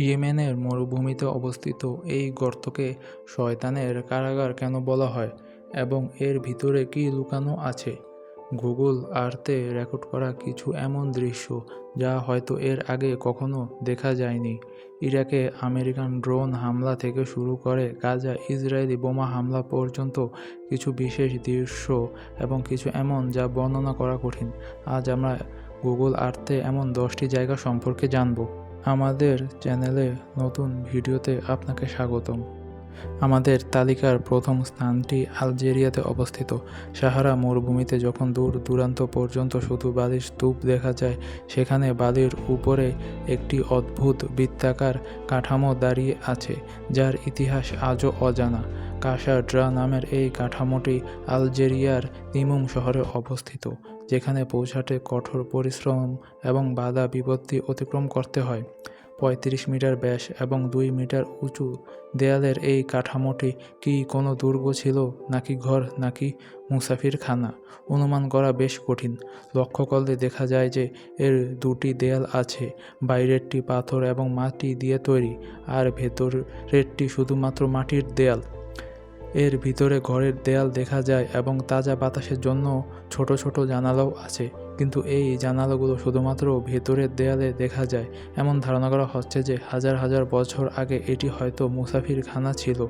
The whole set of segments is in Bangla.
ইয়েমেনের মরুভূমিতে অবস্থিত এই গর্তকে শয়তানের কারাগার কেন বলা হয় এবং এর ভিতরে কী লুকানো আছে? গুগল আর্থে রেকর্ড করা কিছু এমন দৃশ্য যা হয়তো এর আগে কখনো দেখা যায়নি। ইরাকে আমেরিকান ড্রোন হামলা থেকে শুরু করে গাজা ইসরায়েলি বোমা হামলা পর্যন্ত কিছু বিশেষ দৃশ্য এবং কিছু এমন যা বর্ণনা করা কঠিন। আজ আমরা গুগল আর্থে এমন দশটি জায়গা সম্পর্কে জানব। আমাদের চ্যানেলে নতুন ভিডিওতে আপনাকে স্বাগতম। আমাদের তালিকার প্রথম স্থানটি আলজেরিয়াতে অবস্থিত। সাহারা মরুভূমিতে যখন দূর দূরান্ত পর্যন্ত শুধু বালির স্তূপ দেখা যায়, সেখানে বালির উপরে একটি অদ্ভুত বৃত্তাকার কাঠামো দাঁড়িয়ে আছে, যার ইতিহাস আজও অজানা। কাসা ড্রা নামের এই কাঠামোটি আলজেরিয়ার তিমুম শহরে অবস্থিত, যেখানে পৌঁছাতে কঠোর পরিশ্রম এবং বাধা বিপত্তি অতিক্রম করতে হয়। পঁয়ত্রিশ মিটার ব্যাস এবং দুই মিটার উঁচু দেয়ালের এই কাঠামোটি কি কোনো দুর্গ ছিল নাকি ঘর নাকি মুসাফিরখানা? অনুমান করা বেশ কঠিন। লক্ষ্য করলে দেখা যায় যে এর দুটি দেয়াল আছে, বাইরেরটি পাথর এবং মাটি দিয়ে তৈরি, আর ভেতরেরটি শুধুমাত্র মাটির দেয়াল। এর ভিতরে ঘরের দেয়াল দেখা যায় এবং তাজা বাতাসের জন্য ছোট ছোট জানালাও আছে। কিন্তু এই জানালাগুলো শুধুমাত্র ভেতরের দেয়ালে দেখা যায়। এমন ধারণা করা হচ্ছে যে হাজার হাজার বছর আগে এটি হয়তো মুসাফির খানা ছিল।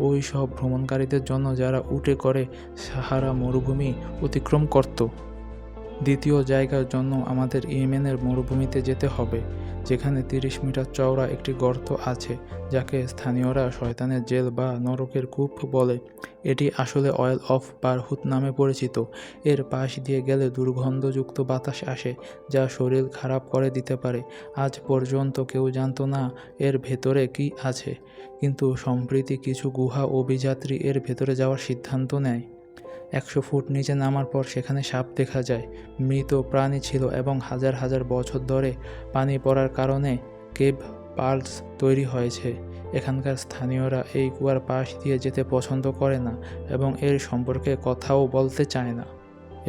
ওই সব ভ্রমণকারীদের জন্য যারা উঠে করে সাহারা মরুভূমি অতিক্রম করত। দ্বিতীয় জায়গার জন্য আমাদের ইয়েমেনের মরুভূমিতে যেতে হবে, যেখানে তিরিশ মিটার চওড়া একটি গর্ত আছে, যাকে স্থানীয়রা শয়তানের জেল বা নরকের কূপ বলে। এটি আসলে অয়েল অফ বারহুত নামে পরিচিত। এর পাশ দিয়ে গেলে দুর্গন্ধযুক্ত বাতাস আসে, যা শরীর খারাপ করে দিতে পারে। আজ পর্যন্ত কেউ জানত না এর ভেতরে কি আছে, কিন্তু সম্প্রতি কিছু গুহা অভিযাত্রী এর ভেতরে যাওয়ার সিদ্ধান্ত নেয়। একশো ফুট নিচে নামার পর সেখানে সাপ দেখা যায়। মৃত প্রাণী ছিল এবং হাজার হাজার বছর ধরে পানি পড়ার কারণে কেভ পার্লস তৈরি হয়েছে। এখানকার স্থানীয়রা এই কুয়ার পাশ দিয়ে যেতে পছন্দ করে না এবং এর সম্পর্কে কথাও বলতে চায় না।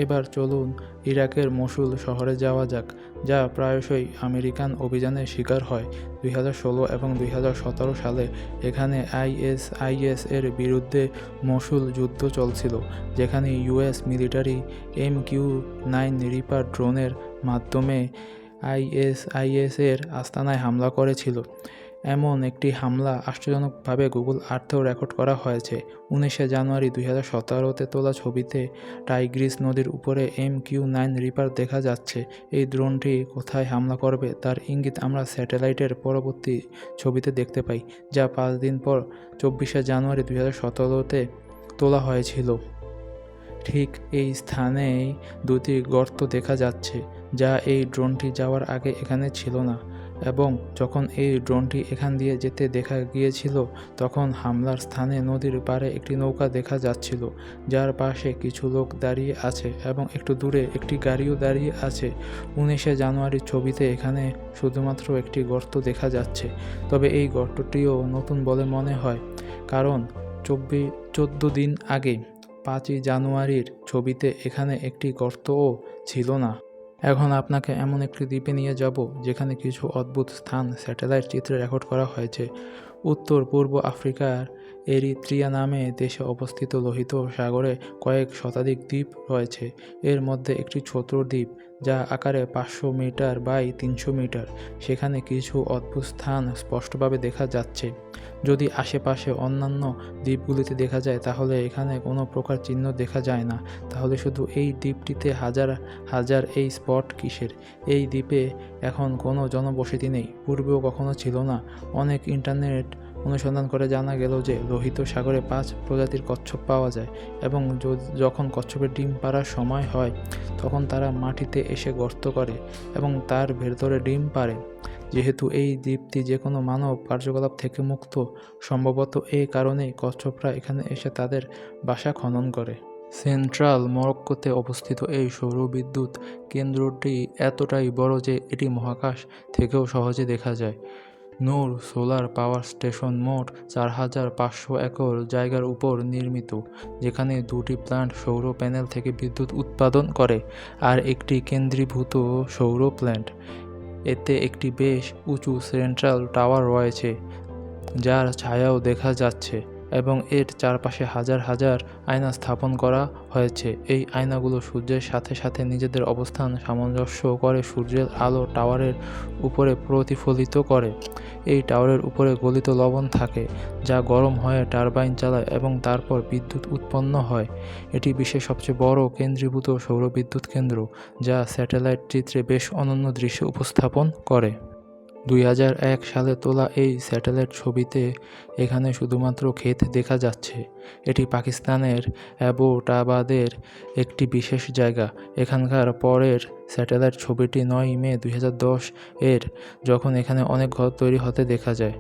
এবার চলুন ইরাকের মসুল শহরে যাওয়া যাক, যা প্রায়শই আমেরিকান অভিযানের শিকার হয়। দুই হাজার ষোলো এবং দুই হাজার সতেরো সালে এখানে আইএসআইএস এর বিরুদ্ধে মসুল যুদ্ধ চলছিল, যেখানে US military M Q nine reaper ড্রোনের মাধ্যমে আইএসআইএস এর আস্তানায় হামলা করেছিল। এমন একটি হামলা আশ্চর্যজনকভাবে গুগল আর্থেও রেকর্ড করা হয়েছে। উনিশে জানুয়ারি দুই হাজার সতেরোতে তোলা ছবিতে টাইগ্রিস নদীর উপরে এম কিউ নাইন রিপার দেখা যাচ্ছে। এই ড্রোনটি কোথায় হামলা করবে তার ইঙ্গিত আমরা স্যাটেলাইটের পরবর্তী ছবিতে দেখতে পাই, যা পাঁচ দিন পর চব্বিশে জানুয়ারি দুই হাজার সতেরোতে তোলা হয়েছিল। ঠিক এই স্থানেই দুটি গর্ত দেখা যাচ্ছে, যা এই ড্রোনটি যাওয়ার আগে এখানে ছিল না। এবং যখন এই ড্রোনটি এখান দিয়ে যেতে দেখা গিয়েছিল, তখন হামলার স্থানে নদীর পাড়ে একটি নৌকা দেখা যাচ্ছিল, যার পাশে কিছু লোক দাঁড়িয়ে আছে এবং একটু দূরে একটি গাড়িও দাঁড়িয়ে আছে। উনিশে জানুয়ারির ছবিতে এখানে শুধুমাত্র একটি গর্ত দেখা যাচ্ছে, তবে এই গর্তটিও নতুন বলে মনে হয়, কারণ চব্বিশ চোদ্দ দিন আগে, পাঁচই জানুয়ারির ছবিতে এখানে একটি গর্তও ছিল না। এখন আপনাকে এমন একটি দ্বীপে নিয়ে যাব যেখানে কিছু অদ্ভুত স্থান স্যাটেলাইট চিত্রে রেকর্ড করা হয়েছে। উত্তর, পূর্ব আফ্রিকার এরিত্রিয়া নামে দেশে অবস্থিত লোহিত সাগরে কয়েক শতাধিক দ্বীপ রয়েছে। এর মধ্যে একটি ছোট দ্বীপ যা আকারে পাঁচশো মিটার বাই তিনশো মিটার। সেখানে কিছু অদ্ভুত স্থান স্পষ্টভাবে দেখা যাচ্ছে। যদি আশেপাশে অন্যান্য দ্বীপগুলিতে দেখা যায়, তাহলে এখানে কোনো প্রকার চিহ্ন দেখা যায় না। তাহলে শুধু এই দ্বীপটিতে হাজার হাজার এই স্পট কিসের? এই দ্বীপে এখন কোনো জনবসতি নেই, পূর্বেও কখনো ছিল না। অনেক ইন্টারনেট অনুসন্ধান করে জানা গেল যে লোহিত সাগরে পাঁচ প্রজাতির কচ্ছপ পাওয়া যায় এবং যখন কচ্ছপের ডিম পাড়ার সময় হয়, তখন তারা মাটিতে এসে গর্ত করে এবং তার ভেতরে ডিম পারে যেহেতু এই দ্বীপটি যে কোনো মানব কার্যকলাপ থেকে মুক্ত, সম্ভবত এই কারণেই কচ্ছপরা এখানে এসে তাদের বাসা খনন করে। সেন্ট্রাল মরক্কোতে অবস্থিত এই সৌর বিদ্যুৎ কেন্দ্রটি এতটাই বড় যে এটি মহাকাশ থেকেও সহজে দেখা যায়। নূর সোলার পাওয়ার স্টেশন মোট চার হাজার পাঁচশো একর জায়গার উপর নির্মিত, যেখানে দুটি প্লান্ট সৌর প্যানেল থেকে বিদ্যুৎ উৎপাদন করে আর একটি কেন্দ্রীভূত সৌর প্ল্যান্ট। এতে একটি বেশ উঁচু সেন্ট্রাল টাওয়ার রয়েছে, যার ছায়াও দেখা যাচ্ছে। এবং এর চারপাশে হাজার হাজার আয়না স্থাপন করা হয়েছে। এই আয়নাগুলো সূর্যের সাথে সাথে নিজেদের অবস্থান সামঞ্জস্য করে সূর্যের আলো টাওয়ারের উপরে প্রতিফলিত করে। এই টাওয়ারের উপরে গলিত লবণ থাকে, যা গরম হয়ে টারবাইন চালায় এবং তারপর বিদ্যুৎ উৎপন্ন হয়। এটি বিশ্বের সবচেয়ে বড় কেন্দ্রীভূত সৌরবিদ্যুৎ কেন্দ্র, যা স্যাটেলাইট চিত্রে বেশ অনন্য দৃশ্য উপস্থাপন করে। দুই সালে তোলা এই স্যাটেলাইট ছবিতে এখানে শুধুমাত্র ক্ষেত দেখা যাচ্ছে। এটি পাকিস্তানের অ্যাবোটাবাদের একটি বিশেষ জায়গা। এখানকার পরের স্যাটেলাইট ছবিটি নয় মে দুই হাজার দশ এর, যখন এখানে অনেক ঘর তৈরি হতে দেখা যায়।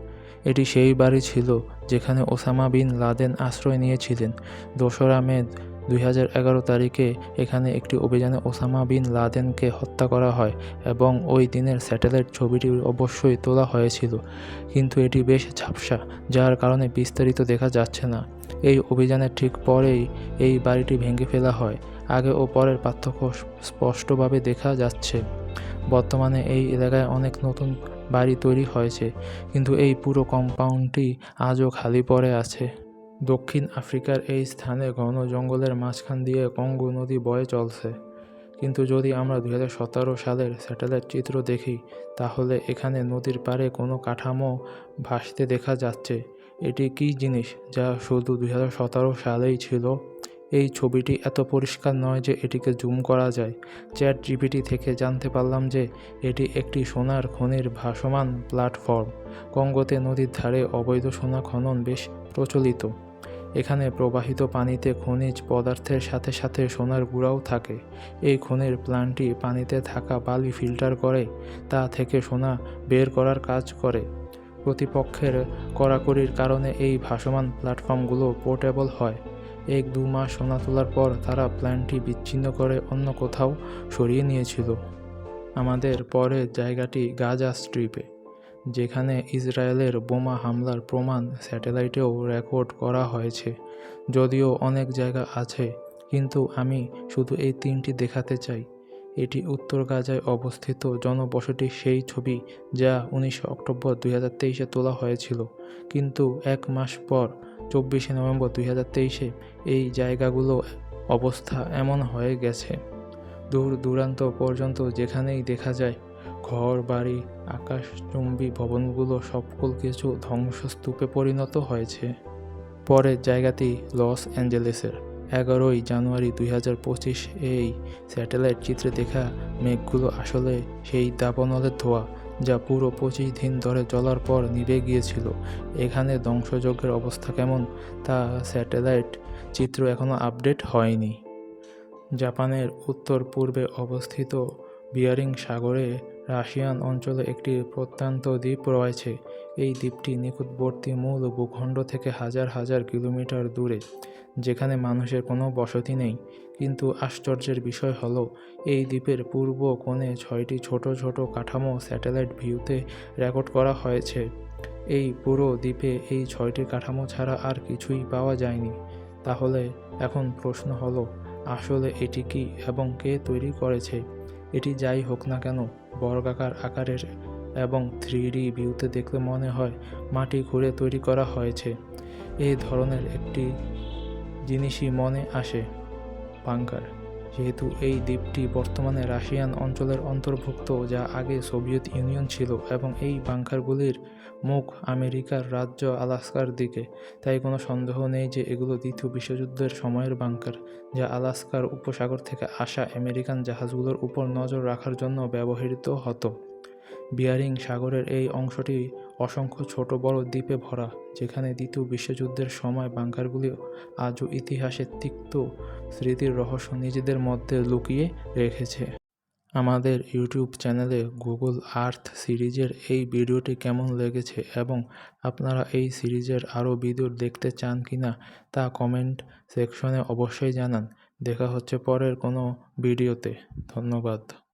এটি সেই বাড়ি ছিল যেখানে ওসামা বিন লাদেন আশ্রয় নিয়েছিলেন। দোসরা মে দুই হাজার এগারো তারিখে এখানে একটি অভিযানে ওসামা বিন লাদেনকে হত্যা করা হয় এবং ওই দিনের স্যাটেলাইট ছবিটি অবশ্যই তোলা হয়েছিল। কিন্তু এটি বেশ ঝাপসা, যার কারণে বিস্তারিত দেখা যাচ্ছে না। এই অভিযানের ঠিক পরেই এই বাড়িটি ভেঙে ফেলা হয়। আগে ও পরের পার্থক্য স্পষ্টভাবে দেখা যাচ্ছে। বর্তমানে এই এলাকায় অনেক নতুন বাড়ি তৈরি হয়েছে, কিন্তু এই পুরো কম্পাউন্ডটি আজও খালি পড়ে আছে। দক্ষিণ আফ্রিকার এই স্থানে ঘন জঙ্গলের মাঝখান দিয়ে কঙ্গো নদী বয়ে চলছে। কিন্তু যদি আমরা দু হাজার সতেরো সালের স্যাটেলাইট চিত্র দেখি, তাহলে এখানে নদীর পাড়ে কোনো কাঠামো ভাসতে দেখা যাচ্ছে। এটি কী জিনিস যা শুধু দু হাজার সতেরো সালেই ছিল? এই ছবিটি এত পরিষ্কার নয় যে এটিকে জুম করা যায়। চ্যাট জিপিটি থেকে জানতে পারলাম যে এটি একটি সোনার খনির ভাসমান প্ল্যাটফর্ম। কঙ্গোতে নদীর ধারে অবৈধ সোনা খনন বেশ প্রচলিত। এখানে প্রবাহিত পানিতে খনিজ পদার্থের সাথে সাথে সোনার গুঁড়াও থাকে। এই খনির প্ল্যান্টটি পানিতে থাকা বালি ফিল্টার করে, তা থেকে সোনা বের করার কাজ করে। প্রতিপক্ষের কড়াকড়ির কারণে এই ভাসমান প্ল্যাটফর্মগুলো পোর্টেবল হয়। এক দু মাস সোনা তোলার পর তারা প্ল্যানটি বিচ্ছিন্ন করে অন্য কোথাও সরিয়ে নিয়েছিল। আমাদের পরের জায়গাটি গাজা স্ট্রিপে। যেখানে ইসরায়েলের বোমা হামলার প্রমাণ স্যাটেলাইটেও রেকর্ড করা হয়েছে। যদিও অনেক জায়গা আছে, কিন্তু আমি শুধু এই তিনটি দেখাতে চাই। এটি উত্তর গাজায় অবস্থিত জনবসতির সেই ছবি যা উনিশে অক্টোবর দুই হাজার তেইশে তোলা হয়েছিল। কিন্তু এক মাস পর, চব্বিশে নভেম্বর দুই হাজার তেইশে এই জায়গাগুলো অবস্থা এমন হয়ে গেছে। দূর দূরান্ত পর্যন্ত যেখানেই দেখা যায় ঘর বাড়ি আকাশচুম্বী ভবনগুলো সকল কিছু ধ্বংসস্তূপে পরিণত হয়েছে। পরের জায়গাটি লস অ্যাঞ্জেলেসের। এগারোই জানুয়ারি দুই হাজার পঁচিশ এই স্যাটেলাইট চিত্রে দেখা মেঘগুলো আসলে সেই দাবানলের ধোয়া, যা পুরো পঁচিশ দিন ধরে চলার পর নিভে গিয়েছিল। এখানে ধ্বংসযজ্ঞের অবস্থা কেমন, তা স্যাটেলাইট চিত্র এখনও আপডেট হয়নি। জাপানের উত্তর পূর্বে অবস্থিত বিয়ারিং সাগরে রাশিয়ান অঞ্চলে একটি প্রত্যন্ত দ্বীপ রয়েছে। এই দ্বীপটি নিকটবর্তী মূল ভূখণ্ড থেকে হাজার হাজার কিলোমিটার দূরে, যেখানে মানুষের কোনো বসতি নেই। কিন্তু আশ্চর্যের বিষয় হলো, এই দ্বীপের পূর্ব কোণে ছয়টি ছোট ছোট কাঠামো স্যাটেলাইট ভিউতে রেকর্ড করা হয়েছে। এই পুরো দ্বীপে এই ছয়টি কাঠামো ছাড়া আর কিছুই পাওয়া যায়নি। তাহলে এখন প্রশ্ন হলো, আসলে এটি কি এবং কে তৈরি করেছে? এটি যাই হোক না কেন বর্গাকার আকারের এবং থ্রি ডি ভিউতে দেখলে মনে হয় মাটি ঘুরে তৈরি করা হয়েছে। এই ধরনের একটি জিনিসই মনে আসে, বাংকার। যেহেতু এই দ্বীপটি বর্তমানে রাশিয়ান অঞ্চলের অন্তর্ভুক্ত, যা আগে সোভিয়েত ইউনিয়ন ছিল এবং এই বাংকারগুলির মুখ আমেরিকার রাজ্য আলাস্কার দিকে। তাই কোনো সন্দেহ নেই যে এগুলো দ্বিতীয় বিশ্বযুদ্ধের সময়ের বাংকার, যা আলাস্কার উপসাগর থেকে আসা আমেরিকান জাহাজগুলোর উপর নজর রাখার জন্য ব্যবহৃত হতো। বিয়ারিং সাগরের এই অংশটি অসংখ্য ছোট বড় দ্বীপে ভরা, যেখানে দ্বিতীয় বিশ্বযুদ্ধের সময় বাংকারগুলি আজও ইতিহাসের তিক্ত স্মৃতির রহস্য নিজেদের মধ্যে লুকিয়ে রেখেছে। আমাদের ইউটিউব চ্যানেলে গুগল আর্থ সিরিজের এই ভিডিওটি কেমন লেগেছে এবং আপনারা এই সিরিজের আরও ভিডিও দেখতে চান কি না তা কমেন্ট সেকশনে অবশ্যই জানান। দেখা হচ্ছে পরের কোনো ভিডিওতে। ধন্যবাদ।